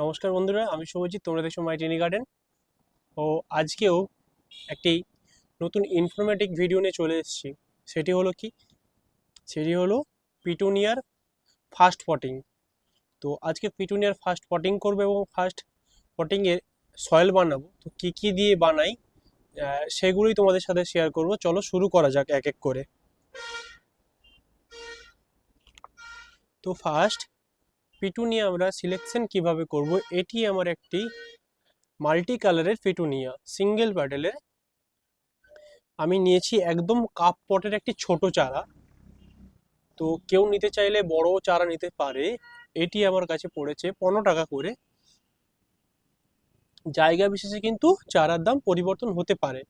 নমস্কার বন্ধুরা, আমি শুভজিৎ তোমরা দেখছ মাই টেনি গার্ডেন ও আজকেও একটি নতুন ইনফরমেটিভ ভিডিও নিয়ে চলে এসেছি। সেটি হলো কি? সেটি হলো পিটুনিয়ার ফার্স্ট পটিং তো আজকে পিটুনিয়ার ফার্স্ট পটিং করব এবং ফার্স্ট পটিংয়ের সয়েল বানাবো। তো কী কী দিয়ে বানাই সেগুলোই তোমাদের সাথে শেয়ার করব। চলো শুরু করা যাক এক এক করে। তো ফার্স্ট পিটুনিয়া আমরা সিলেকশন কীভাবে করব? এটি আমার একটি মাল্টি কালারের পিটুনিয়া সিঙ্গেল প্যাডেলের আমি নিয়েছি একদম কাপ পটের একটি ছোট চারা। তো কেউ নিতে চাইলে বড় চারা নিতে পারে। এটি আমার কাছে পড়েছে পনেরো টাকা করে। জায়গা বিশেষে কিন্তু চারার দাম পরিবর্তন হতে পারে।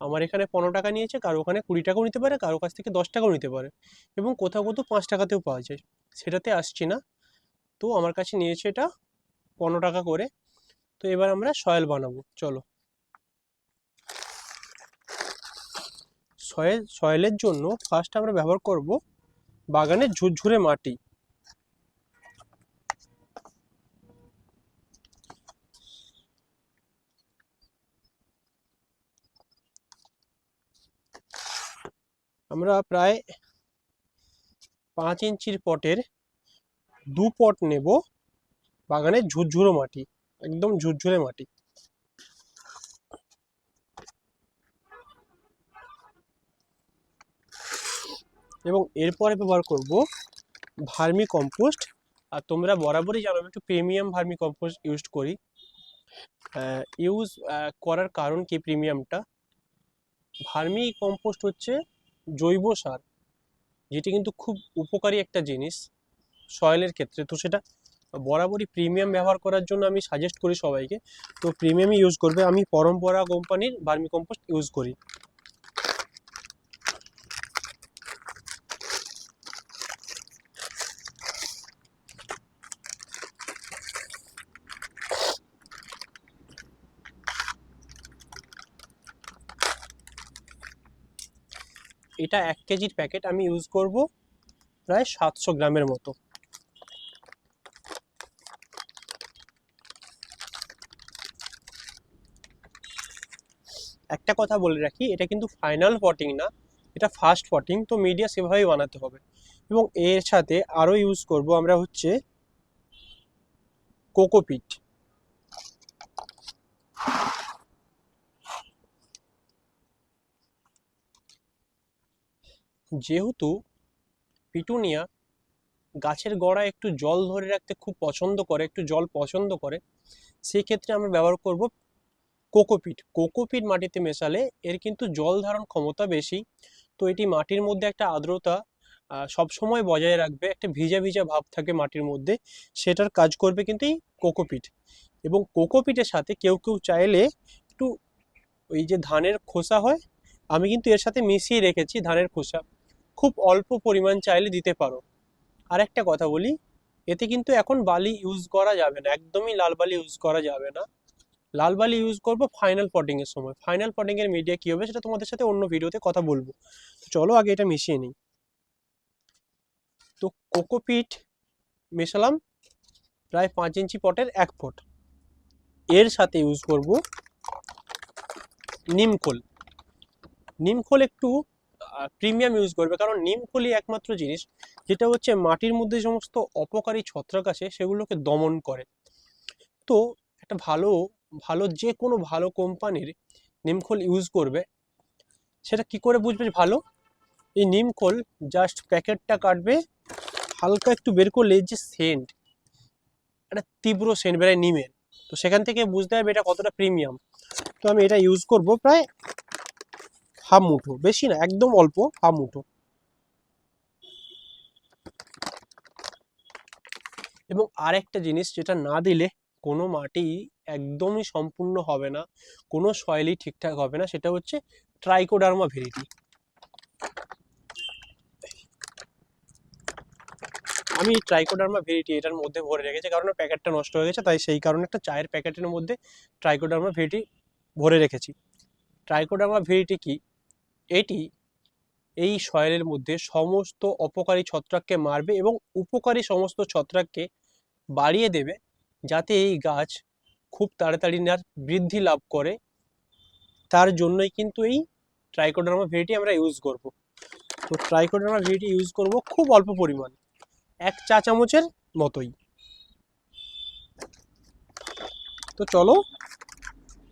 আমার এখানে পনেরো টাকা নিয়েছে, কারও ওখানে কুড়ি টাকাও নিতে পারে, কারও কাছ থেকে দশ টাকাও নিতে পারে। এবং কোথাও কোথাও পাঁচ টাকাতেও পাওয়া যায়। সেটাতে আসছি না। তো আমার কাছে নিয়েছে এটা পনেরো টাকা করে। তো এবার আমরা সয়েল বানাবো, চলো। সয়েল, সয়েলের জন্য ফার্স্ট আমরা ব্যবহার করব বাগানের ঝুরঝুরে মাটি। আমরা প্রায় পাঁচ ইঞ্চির পটের দু পট নেব বাগানে ঝুরঝুরো মাটি, একদম ঝুরঝুরে মাটি। এবং এরপরে ব্যবহার করব ভার্মি কম্পোস্ট আর তোমরা বরাবরই জানো একটু প্রিমিয়াম ভার্মি কম্পোস্ট ইউজ করি। ইউজ করার কারণ কি প্রিমিয়ামটা? ভার্মি কম্পোস্ট হচ্ছে জৈব সার, যেটি কিন্তু খুব উপকারী একটা জিনিস। সয়েলের ক্ষেত্রে। তো সেটা বরাবরই প্রিমিয়াম ব্যবহার করার জন্য আমি সাজেস্ট করি সবাইকে। তো প্রিমিয়ামই ইউজ করবে। আমি পরম্পরা কোম্পানির ভার্মি কম্পোস্ট ইউজ করি। এটা এক কেজির প্যাকেট আমি ইউজ করব প্রায় সাতশো গ্রামের মতো। একটা কথা বলে রাখি, এটা কিন্তু ফাইনাল পটিং না, এটা ফার্স্ট পটিং তো মিডিয়া সেভাবেই বানাতে হবে। এবং এর সাথে আরও ইউজ করব আমরা হচ্ছে কোকোপিট যেহেতু পিটুনিয়া গাছের গোড়ায় একটু জল ধরে রাখতে খুব পছন্দ করে, একটু জল পছন্দ করে সেই ক্ষেত্রে আমরা ব্যবহার করব কোকোপিট। কোকোপিট মাটিতে মেশালে এর কিন্তু জল ধারণ ক্ষমতা বেশি। তো এটি মাটির মধ্যে একটা আর্দ্রতা সব সময় বজায় রাখবে, একটা ভিজা ভিজা ভাব থাকে মাটির মধ্যে। সেটার কাজ করবে কিন্তু এই কোকোপিট। এবং কোকোপিটের সাথে কেউ কেউ চাইলে একটু ওই যে ধানের খোসা হয়, আমি কিন্তু এর সাথে মিশিয়ে রেখেছি ধানের খোসা। খুব অল্প পরিমাণ চাইলে দিতে পারো। আর একটা কথা বলি, এতে কিন্তু এখন বালি ইউজ করা যাবে না, একদমই লাল বালি ইউজ করা যাবে না। লাল বালি ইউজ করব ফাইনাল পটিং এর সময়। ফাইনাল পটিং এর মিডিয়া কি হবে সেটা তোমাদের সাথে অন্য ভিডিওতে কথা বলব। চলো আগে এটা মিশিয়ে নিই। তো কোকোপিট মেশালাম প্রায় পাঁচ ইঞ্চি পটের এক ফুট। এর সাথে ইউজ করব নিমখোল নিমখোল একটু প্রিমিয়াম ইউজ করবে কারণ নিমখোলই একমাত্র জিনিস যেটা হচ্ছে মাটির মধ্যে সমস্ত অপকারী ছত্রাক আছে সেগুলোকে দমন করে। তো একটা ভালো ভালো যে কোনো ভালো কোম্পানির নিমখোল ইউজ করবে, সেটা কি করে বুঝবে ভালো? এই নিমখোল জাস্ট প্যাকেটটা কাটবে, হালকা একটু বের করলে যে সেন্ট একটা তীব্র সেন্ট বেরোয় নিমের। তো সেখান থেকে বুঝতে হবে এটা কতটা প্রিমিয়াম তো আমি এটা ইউজ করব প্রায় হাফ মুঠো, বেশি না, একদম অল্প হাফ মুঠো। এবং আরেকটা জিনিস যেটা না দিলে কোনো মাটি একদমই সম্পূর্ণ হবে না, কোনো সয়েলই ঠিকঠাক হবে না, সেটা হচ্ছে ট্রাইকোডার্মা ভেরিটি আমি ট্রাইকোডার্মা ভেরিটি এটার মধ্যে ভরে রেখেছি, কারণ প্যাকেটটা নষ্ট হয়ে গেছে, তাই সেই কারণে একটা চায়ের প্যাকেটের মধ্যে ট্রাইকোডার্মা ভেরিটি ভরে রেখেছি। ট্রাইকোডার্মা ভেরিটি কি? এটি এই সয়েলের মধ্যে সমস্ত অপকারী ছত্রাককে মারবে এবং উপকারী সমস্ত ছত্রাককে বাড়িয়ে দেবে যাতে এই গাছ খুব তাড়াতাড়ি না বৃদ্ধি লাভ করে। তার জন্যই কিন্তু এই ট্রাইকোডার্মা ভেরিটি আমরা ইউজ করব। তো ট্রাইকোডার্মা ভেরিটি ইউজ করব খুব অল্প পরিমাণ, এক চা চামচের মতোই। তো চলো,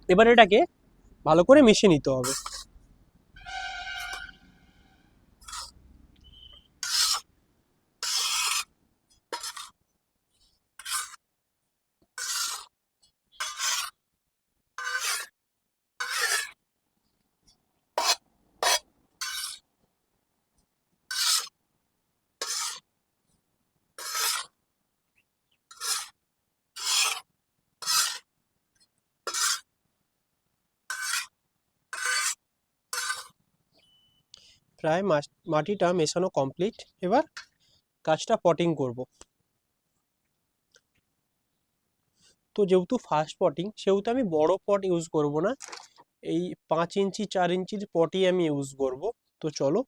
এবার এটাকে ভালো করে মিশিয়ে নিতে হবে। প্রায় মাটিটা মেশানো কমপ্লিট এবার গাছটা পটিং করব। তো যেহেতু ফার্স্ট পটিং সেহেতু আমি বড় পট ইউজ করব না। এই পাঁচ ইঞ্চি, চার ইঞ্চির পটই আমি ইউজ করব। তো চলো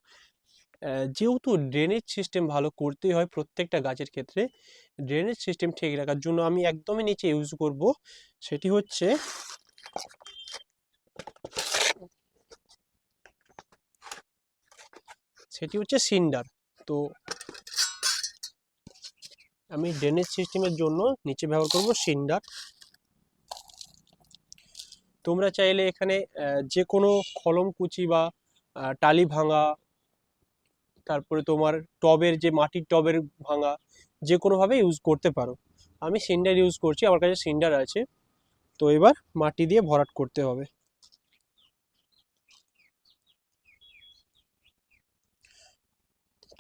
যেহেতু ড্রেনেজ সিস্টেম ভালো করতেই হয় প্রত্যেকটা গাছের ক্ষেত্রে ড্রেনেজ সিস্টেম ঠিক রাখার জন্য আমি একদমই নিচে ইউজ করব। সেটি হচ্ছে সেটি হচ্ছে সিন্ডার। তো আমি ড্রেনেজ সিস্টেমের জন্য নিচে ব্যবহার করব সিন্ডার। তোমরা চাইলে এখানে যে কোনো কলম কুচি বা টালি ভাঙা, তারপরে তোমার টবের যে মাটির টবের ভাঙা যে কোনোভাবে ইউজ করতে পারো। আমি সিন্ডার ইউজ করছি, আমার কাছে সিন্ডার আছে। তো এবার মাটি দিয়ে ভরাট করতে হবে।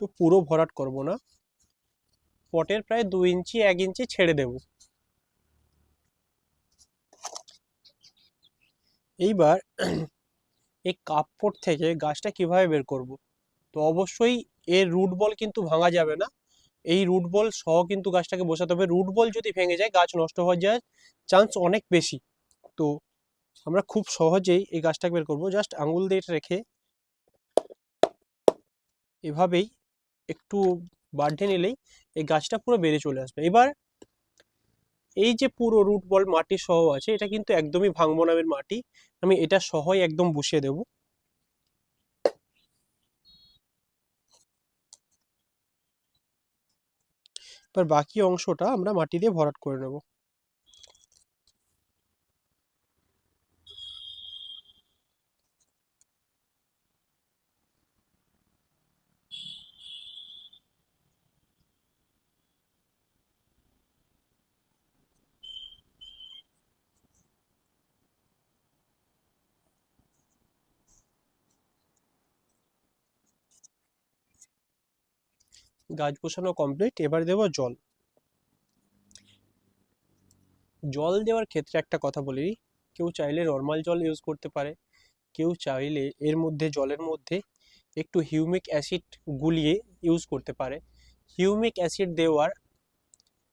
তো পুরো ভরাট করব না। পটের প্রায় দু ইঞ্চি, এক ইঞ্চি ছেড়ে দেব। এইবার এই কাপড় থেকে গাছটা কীভাবে বের করব? তো অবশ্যই এর রুট বল কিন্তু ভাঙা যাবে না। এই রুট বল সহ কিন্তু গাছটাকে বসাতে হবে। রুট বল যদি ভেঙে যায়, গাছ নষ্ট হয়ে যাওয়ার চান্স অনেক বেশি। তো আমরা খুব সহজেই এই গাছটাকে বের করব। জাস্ট আঙুল দিয়ে রেখে এভাবেই একটু বার্থডে নিলেই এই গাছটা পুরো বেড়ে চলে আসবে। এবার এই যে পুরো রুট বল মাটি সহ আছে, এটা কিন্তু একদমই ভাঙবো নামের মাটি। আমি এটা সহই একদম বসিয়ে দেব। এবার বাকি অংশটা আমরা মাটি দিয়ে ভরাট করে নেব। গাছ বসানো কমপ্লিট এবার দেব জল। জল দেওয়ার ক্ষেত্রে একটা কথা বলি কেউ চাইলে নর্মাল জল ইউজ করতে পারে, কেউ চাইলে এর মধ্যে, জলের মধ্যে একটু হিউমিক অ্যাসিড গুলিয়ে ইউজ করতে পারে। হিউমিক অ্যাসিড দেওয়ার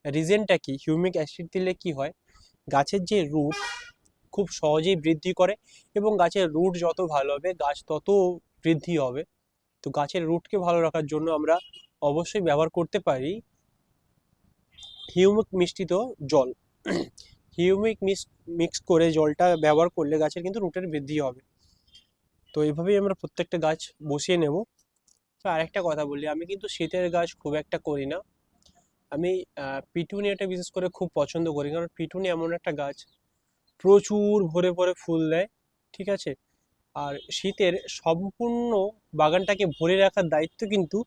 রিজনটা কি? হিউমিক অ্যাসিড দিলে কি হয়? গাছের যে রুট খুব সহজেই বৃদ্ধি করে এবং গাছের রুট যত ভালো হবে, গাছ তত বৃদ্ধি হবে। তো গাছের রুটকে ভালো রাখার জন্য আমরা অবশ্যই ব্যবহার করতে পারি। হিউমিক মিশ্রিত জল। হিউমিক মিক্স মিক্স করে জলটা ব্যবহার করলে গাছের কিন্তু রুটের বৃদ্ধি হবে। তো এইভাবেই আমরা প্রত্যেকটা গাছ বসিয়ে নেব। তো আরেকটা কথা বলি, আমি কিন্তু শীতের গাছ খুব একটা করি না। আমি পিটুনিয়াটা বিশেষ করে খুব পছন্দ করি, কারণ পিটুনি এমন একটা গাছ, প্রচুর ভরে ভরে ফুল দেয়, ঠিক আছে? আর শীতের সম্পূর্ণ বাগানটাকে ভরে রাখার দায়িত্ব কিন্তু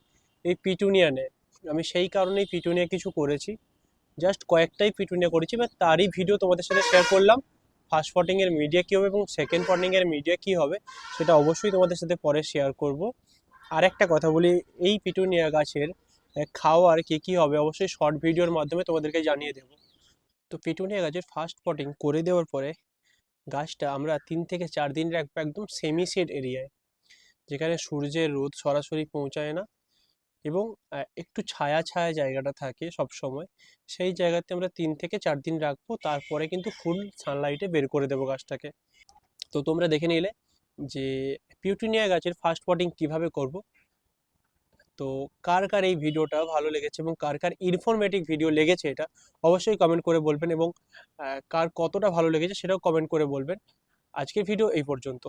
এই পিটুনিয়া নেয় আমি সেই কারণেই পিটুনিয়া কিছু করেছি। জাস্ট কয়েকটাই পিটুনিয়া করেছি বা তারই ভিডিও তোমাদের সাথে শেয়ার করলাম। ফার্স্ট পটিং এর মিডিয়া কী হবে এবং সেকেন্ড পটিং এর মিডিয়া কী হবে, সেটা অবশ্যই তোমাদের সাথে পরে শেয়ার করব। আর একটা কথা বলি, এই পিটুনিয়া গাছের খাওয়ার কী কী হবে অবশ্যই শর্ট ভিডিওর মাধ্যমে তোমাদেরকে জানিয়ে দেবো। তো পিটুনিয়া গাছের ফার্স্ট পটিং করে দেওয়ার পরে, গাছটা আমরা তিন থেকে চার দিন রাখব একদম সেমি শেড এরিয়ায় যেখানে সূর্যের রোদ সরাসরি পৌঁছায় না। এবং একটু ছায়া ছায়া জায়গাটা থাকে সব সময় সেই জায়গাতে আমরা তিন থেকে চার দিন রাখব, তারপরে কিন্তু ফুল সানলাইটে বের করে দেবো গাছটাকে। তো তোমরা দেখে নিলে যে পিউটিনিয়া গাছের ফার্স্ট পটিং কীভাবে করব? তো কার কার এই ভিডিওটা ভালো লেগেছে এবং কার কার ইনফরমেটিভ ভিডিও লেগেছে এটা, অবশ্যই কমেন্ট করে বলবেন এবং কার কতটা ভালো লেগেছে সেটাও কমেন্ট করে বলবেন। আজকের ভিডিও এই পর্যন্ত।